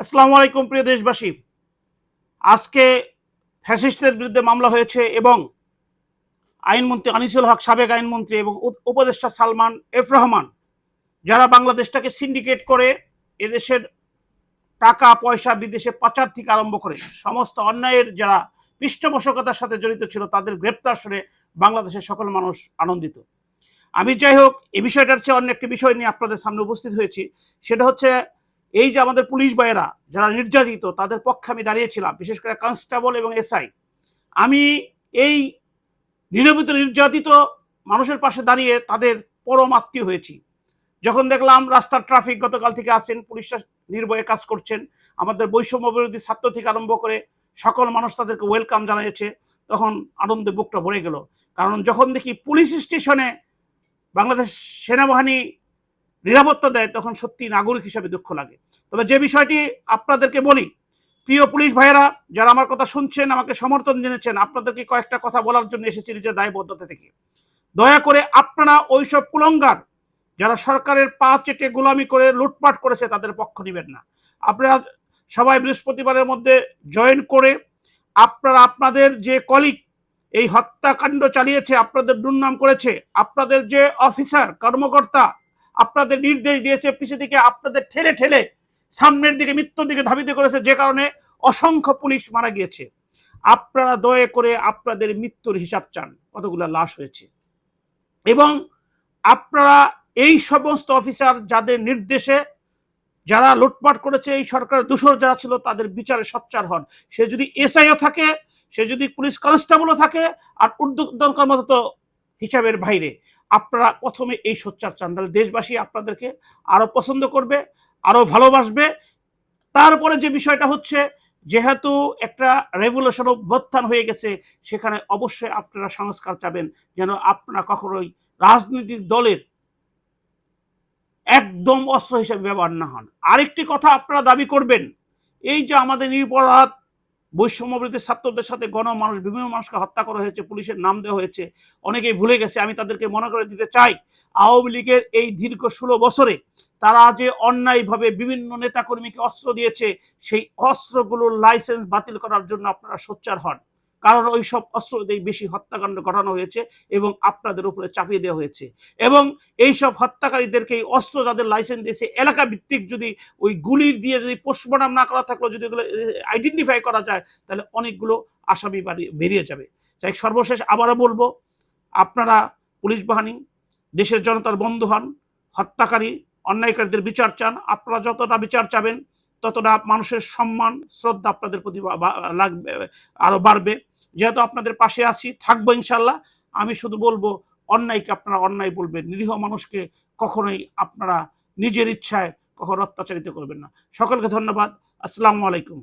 আসসালামু আলাইকুম, প্রিয় দেশবাসী। আজকে ফ্যাসিস্টের বিরুদ্ধে মামলা হয়েছে এবং আইনমন্ত্রী আনিসুল হক, সাবেক আইনমন্ত্রী এবং উপদেষ্টা সালমান এফ রহমান, যারা বাংলাদেশটাকে সিন্ডিকেট করে এদেশের টাকা, পয়সা বিদেশে পাচার থেকে আরম্ভ করে সমস্ত অন্যায়ের যারা পৃষ্ঠপোষকতার সাথে জড়িত ছিল, তাদের গ্রেপ্তার শুনে বাংলাদেশের সকল মানুষ আনন্দিত। আমি যাই হোক এই বিষয়টার চেয়ে অন্য একটি বিষয় নিয়ে আপনাদের সামনে উপস্থিত হয়েছি। সেটা হচ্ছে এই যে আমাদের পুলিশ ভাইয়েরা যারা নির্যাতিত, তাদের পক্ষে আমি দাঁড়িয়েছিলাম, বিশেষ করে কনস্টেবল এবং এসআই। আমি এই নিরবিত নির্যাতিত মানুষের পাশে দাঁড়িয়ে তাদের পরম আত্মীয় হয়েছি। যখন দেখলাম রাস্তার ট্রাফিক গতকাল থেকে আছেন পুলিশরা নির্ভয়ে কাজ করছেন, আমাদের বৈষম্য বিরোধী ছাত্র থেকে আরম্ভ করে সকল মানুষ তাদেরকে ওয়েলকাম জানিয়েছে তখন আনন্দে বুকটা ভরে গেল। কারণ যখন দেখি পুলিশ স্টেশনে বাংলাদেশ সেনাবাহিনী নিরাপত্তা দেয়, তখন সত্যি নাগরিক হিসাবে দুঃখ লাগে। তবে যে বিষয়টি আপনাদেরকে বলি, প্রিয় পুলিশ ভাইয়েরা, যারা আমার কথা শুনছেন, আমাকে সমর্থন জেনেছেন আপনাদেরকে কয়েকটা কথা বলার জন্য এসেছি নিজের দায়বদ্ধতা থেকে। দয়া করে আপনারা ওইসব কুলঙ্গার, যারা সরকারের পা চেটে গোলামি করে লুটপাট করেছে, তাদের পক্ষ নেবেন না। আপনারা সবাই বৃহস্পতিবারের মধ্যে জয়েন করে, আপনারা আপনাদের যে কলিগ, এই হত্যাকাণ্ড চালিয়েছে, আপনাদের দুর্নাম করেছে, আপনাদের যে অফিসার, কর্মকর্তা আপনাদের নির্দেশ দিয়েছে পিছে দিকে আপনাদের ঠেলে ঠেলে সামনের দিকে মৃত্যুর দিকে ধাবিত করেছে, যে কারণে অসংখ্য পুলিশ মারা গিয়েছে। আপনারা দয়া করে আপনাদের মৃত্যুর হিসাব চান, কতগুলো লাশ হয়েছে। এবং আপনারা এই সমস্ত অফিসার যাদের নির্দেশে যারা লুটপাট করেছে, এই সরকারের দূষর যারা ছিল, তাদের বিচারে সচ্চার হন। সে যদি এসআইও থাকে, সে যদি পুলিশ কনস্টেবলও থাকে, আর উদ্যোগদন কর্মরত হিসাবের বাইরে। আপনারা প্রথমে এই সোচ্চার চান তাহলে দেশবাসী আপনাদেরকে আরও পছন্দ করবে, আরও ভালোবাসবে। তারপরে যে বিষয়টা হচ্ছে, যেহেতু একটা রেভলিউশন অভ্যুত্থান হয়ে গেছে, সেখানে অবশ্যই আপনারা সংস্কার চাবেন, যেন আপনারা কখনোই রাজনৈতিক দলের একদম অস্ত্র হিসেবে ব্যবহার না হন। আরেকটি কথা আপনারা দাবি করবেন, এই যে আমাদের নিরপরাধ বৈষম্যবৃত্তির ছাত্রদের সাথে গণ মানুষ বিভিন্ন মানুষকে হত্যা করা হয়েছে, পুলিশের নাম দেওয়া হয়েছে। অনেকেই ভুলে গেছে, আমি তাদেরকে মনে করে দিতে চাই, আওয়ামী লীগের এই দীর্ঘ ষোলো বছরে তারা যে অন্যায়ভাবে বিভিন্ন নেতাকর্মীকে অস্ত্র দিয়েছে, সেই অস্ত্রগুলোর লাইসেন্স বাতিল করার জন্য আপনারা সোচ্চার হন। কারণ ওই সব অস্ত্র দিয়ে বেশি হত্যাকাণ্ড ঘটানো হয়েছে এবং আপনাদের উপরে চাপিয়ে দেওয়া হয়েছে। এবং এই সব হত্যাকারীদেরকে এই অস্ত্র যাদের লাইসেন্স দিয়েছে এলাকা ভিত্তিক যদি ওই গুলির দিয়ে যদি পোস্টমর্টম না করা থাকলেও যদি ওগুলো আইডেন্টিফাই করা যায়, তাহলে অনেকগুলো আসামি বেরিয়ে যাবে। তাই সর্বশেষ আবারও বলব, আপনারা পুলিশ বাহিনী, দেশের জনতার বন্ধু হন, হত্যাকারী, অন্যায়কারীদের বিচার চান, আপনারা যতটা বিচার চাবেন ততটা মানুষের সম্মান, শ্রদ্ধা আপনাদের প্রতি লাগবে, আরও বাড়বে। যেহেতু আপনাদের পাশে আছি, থাকব ইনশাল্লাহ আমি শুধু বলব, অন্যায়কে আপনারা অন্যায় বলবেন। নিরীহ মানুষকে কখনোই আপনারা নিজের ইচ্ছায় কখনো অত্যাচারিত করবেন না। সকলকে ধন্যবাদ। আসসালামু আলাইকুম।